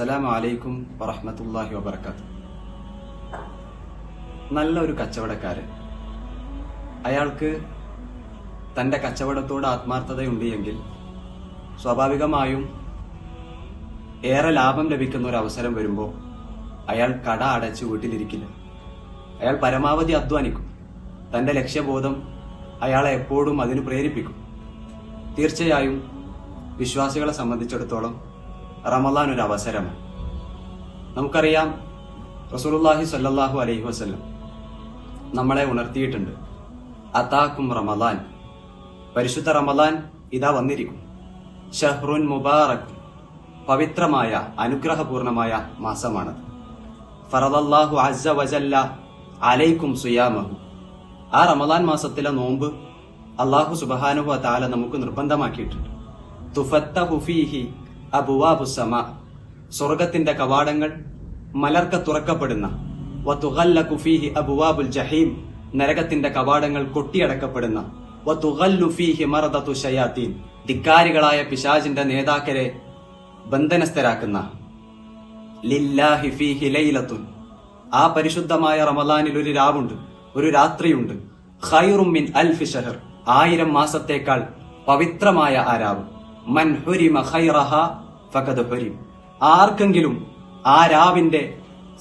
അസ്സലാമു വലൈക്കും വറഹമത്തല്ലാഹി വബർക്കാത്തു നല്ല ഒരു കച്ചവടക്കാരൻ. അയാൾക്ക് തന്റെ കച്ചവടത്തോട് ആത്മാർത്ഥതയുണ്ട് എങ്കിൽ സ്വാഭാവികമായും ഏറെ ലാഭം ലഭിക്കുന്ന ഒരു അവസരം വരുമ്പോൾ അയാൾ കട അടച്ച് വീട്ടിലിരിക്കില്ല. അയാൾ പരമാവധി അധ്വാനിക്കും. തന്റെ ലക്ഷ്യബോധം അയാളെ എപ്പോഴും അതിന് പ്രേരിപ്പിക്കും. തീർച്ചയായും വിശ്വാസികളെ സംബന്ധിച്ചിടത്തോളം റമദാൻ ഒരു അവസരമാണ്. നമുക്കറിയാം റസൂലുള്ളാഹി സ്വല്ലല്ലാഹു അലൈഹി വസല്ലം നമ്മളെ ഉണർത്തിയിട്ടുണ്ട്. അതാക്കും റമദാൻ. പരിശുദ്ധ റമദാൻ ഇതാ വന്നിരിക്കും. ഷഹ്റുൻ മുബാറക്. പവിത്രമായ അനുഗ്രഹപൂർണമായ മാസമാണത്. ഫറദല്ലാഹു അസ്സ വജല്ല അലൈക്കും സുയാമഹു. ആ റമദാൻ മാസത്തിലെ നോമ്പ് അള്ളാഹു സുബഹാനുഹു താല നമുക്ക് നിർബന്ധമാക്കിയിട്ടുണ്ട്. തുഫത്ത ഫീഹി അബുവാബു സമ സ്വർഗത്തിന്റെ കവാടങ്ങൾ മലർക്ക തുറക്കപ്പെടുന്ന വതുഹല്ല ഫീഹി അബുവാബുൽ ജഹീം നരകത്തിന്റെ കവാടങ്ങൾ കൊട്ടിയടക്കപ്പെടുന്ന വതുഗല്ലു ഫീഹി മറദതു ഷയാത്തീൻ ധിക്കാരികളായ പിശാജിന്റെ നേതാക്കരെ ബന്ധനസ്ഥരാക്കുന്ന. ലില്ലാഹി ഫീഹി ലൈലത്തുൻ ആ പരിശുദ്ധമായ റമദാനിൽ ഒരു രാവുണ്ട് ഒരു രാത്രിയുണ്ട്. ഖൈറും മിൻ അൽഫി ഷഹർ ആയിരം മാസത്തേക്കാൾ പവിത്രമായ ആ മൻ ഹുരിമ ഖൈറഹ ഫഖദ് ഹുരിം. ആർക്കെങ്കിലും ആ രാവിന്റെ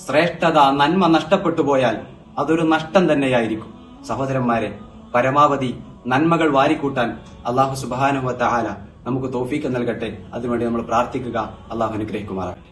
ശ്രേഷ്ഠത നന്മ നഷ്ടപ്പെട്ടു പോയാൽ അതൊരു നഷ്ടം തന്നെയായിരിക്കും. സഹോദരന്മാരെ പരമാവധി നന്മകൾ വാരിക്കൂട്ടാൻ അള്ളാഹു സുബാനുവത്ത ആല നമുക്ക് തോഫീക്ക് നൽകട്ടെ. അതിനുവേണ്ടി നമ്മൾ പ്രാർത്ഥിക്കുക. അള്ളാഹു അനുഗ്രഹിക്കുമാറാകട്ടെ.